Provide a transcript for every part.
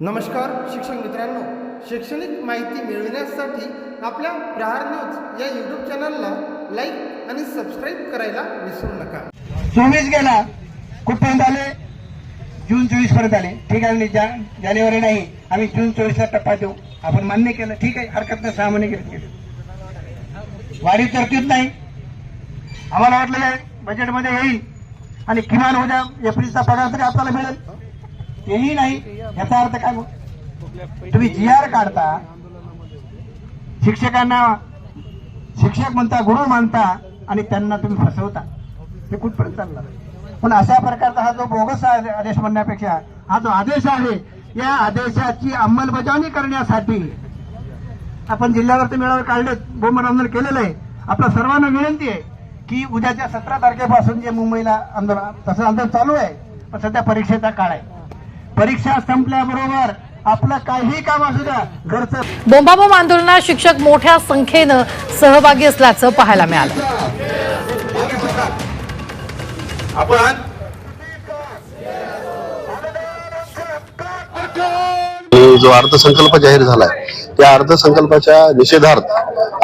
नमस्कार शिक्षक मित्रांनो. शैक्षणिक माहिती मिळविण्यासाठी आपल्या प्रहार न्यूज या यूट्यूब चॅनलला लाईक आणि सबस्क्राईब करायला विसरू नका. चोवीस गेला. कुठपर्यंत आले? जून चोवीसपर्यंत आले. ठीक आहे म्हणजे जा जानेवारी नाही. आम्ही जून चोवीसला टप्पा देऊ. आपण मान्य केलं. ठीक आहे हरकत नाही सहा महिने केलं वाढीव तरतूद नाही. आम्हाला वाटलेलं आहे बजेटमध्ये येईल आणि किमान उद्या एप्रिलचा पगार तरी आपल्याला मिळेल. तेही नाही. याचा अर्थ काय मग? तुम्ही जी आर काढता. शिक्षकांना शिक्षक म्हणता गुरु मानता आणि त्यांना तुम्ही फसवता. ते कुठपर्यंत चालणार पण अशा प्रकारचा हा जो बोगस आदेश म्हणण्यापेक्षा हा जो आदेश आहे या आदेशाची अंमलबजावणी करण्यासाठी आपण जिल्ह्यावरती मेळावे काढलेत बोंब आंदोलन केलेलं आहे. आपल्या सर्वांना विनंती आहे की उद्याच्या सतरा तारखेपासून जे मुंबईला आंदोलन तसं आंदोलन चालू आहे पण सध्या परीक्षेचा काळ आहे. परीक्षा संपल्याबरोबर आपलं काही काम असू द्या घरचं बोंबाबोंब आंदोलनात शिक्षक मोठ्या संख्येनं सहभागी असल्याचं पाहायला मिळालं. आपण जो अर्थसंकल्प जाहीर झालाय त्या अर्थसंकल्पाच्या निषेधार्थ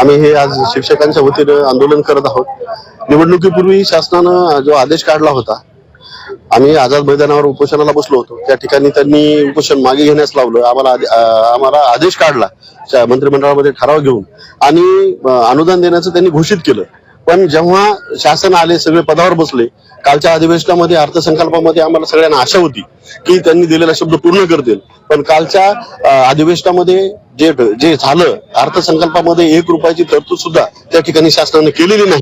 आम्ही हे आज शिक्षकांच्या वतीनं आंदोलन करत आहोत. निवडणुकीपूर्वी शासनानं जो आदेश काढला होता आम्ही आझाद मैदानावर उपोषणाला बसलो होतो. त्या ठिकाणी त्यांनी उपोषण मागे घेण्यास लावलं. आम्हाला आम्हाला आदेश काढला मंत्रिमंडळामध्ये ठराव घेऊन. आणि अनुदान देण्याचं त्यांनी घोषित केलं. पण जेव्हा शासन आले सगळे पदावर बसले कालच्या अधिवेशनामध्ये अर्थसंकल्पामध्ये आम्हाला सगळ्यांना आशा होती की त्यांनी दिलेला शब्द पूर्ण करतील. पण कालच्या अधिवेशनामध्ये जे जे झालं अर्थसंकल्पामध्ये एक रुपयाची तरतूद सुद्धा त्या ठिकाणी शासनाने केलेली नाही.